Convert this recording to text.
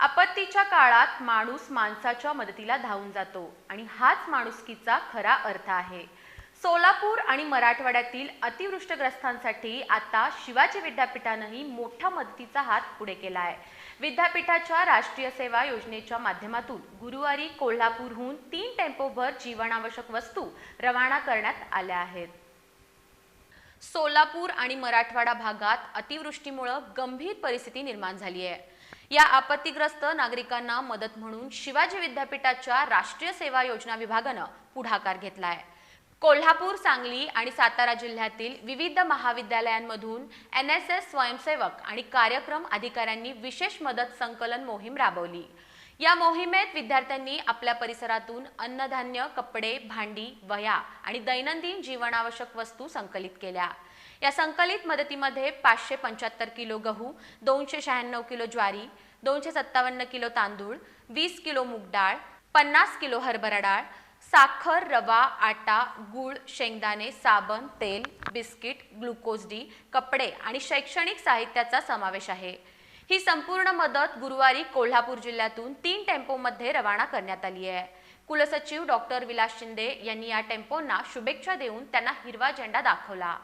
आपत्तीच्या काळात माणूस माणसाच्या मदतीला धावून जातो आणि हाच माणुसकीचा खरा अर्थ आहे. सोलापूर आणि मराठवाड्यातील अतिवृष्टग्रस्तांसाठी आता शिवाजी विद्यापीठानंही मोठा मदतीचा हात पुढे केला आहे विद्यापीठाच्या राष्ट्रीय सेवा योजनेच्या माध्यमातून गुरुवारी कोल्हापूरहून तीन टेम्पोभर जीवनावश्यक वस्तू रवाना करण्यात आल्या आहेत. सोलापूर आणि मराठवाडा भागात अतिवृष्टीमुळं गंभीर परिस्थिती निर्माण झाली आहे या आपत्तीग्रस्त नागरिकांना मदत म्हणून शिवाजी विद्यापीठाच्या राष्ट्रीय सेवा योजना विभागानं पुढाकार घेतला आहे कोल्हापूर सांगली आणि सातारा जिल्ह्यातील विविध महाविद्यालयांमधून एन एस एस स्वयंसेवक आणि कार्यक्रम अधिकाऱ्यांनी विशेष मदत संकलन मोहीम राबवली. या मोहिमेत विद्यार्थ्यांनी आपल्या परिसरातून अन्नधान्य कपडे भांडी वह्या आणि दैनंदिन जीवनावश्यक वस्तू संकलित केल्या. या संकलित मदतीमध्ये पाचशे पंच्याहत्तर किलो गहू दोनशे शहाण्णव किलो ज्वारी दोनशे सत्तावन्न किलो तांदूळ वीस किलो मूग डाळ पन्नास किलो हरभरा डाळ साखर रवा आटा गूळ शेंगदाणे साबण तेल बिस्किट ग्लुकोज डी कपडे आणि शैक्षणिक साहित्याचा समावेश आहे. ही संपूर्ण मदत गुरुवारी कोल्हापूर जिल्ह्यातून तीन टेम्पोमध्ये रवाना करण्यात आली आहे. कुलसचिव डॉक्टर विलास शिंदे यांनी या टेम्पोंना शुभेच्छा देऊन त्यांना हिरवा झेंडा दाखवला.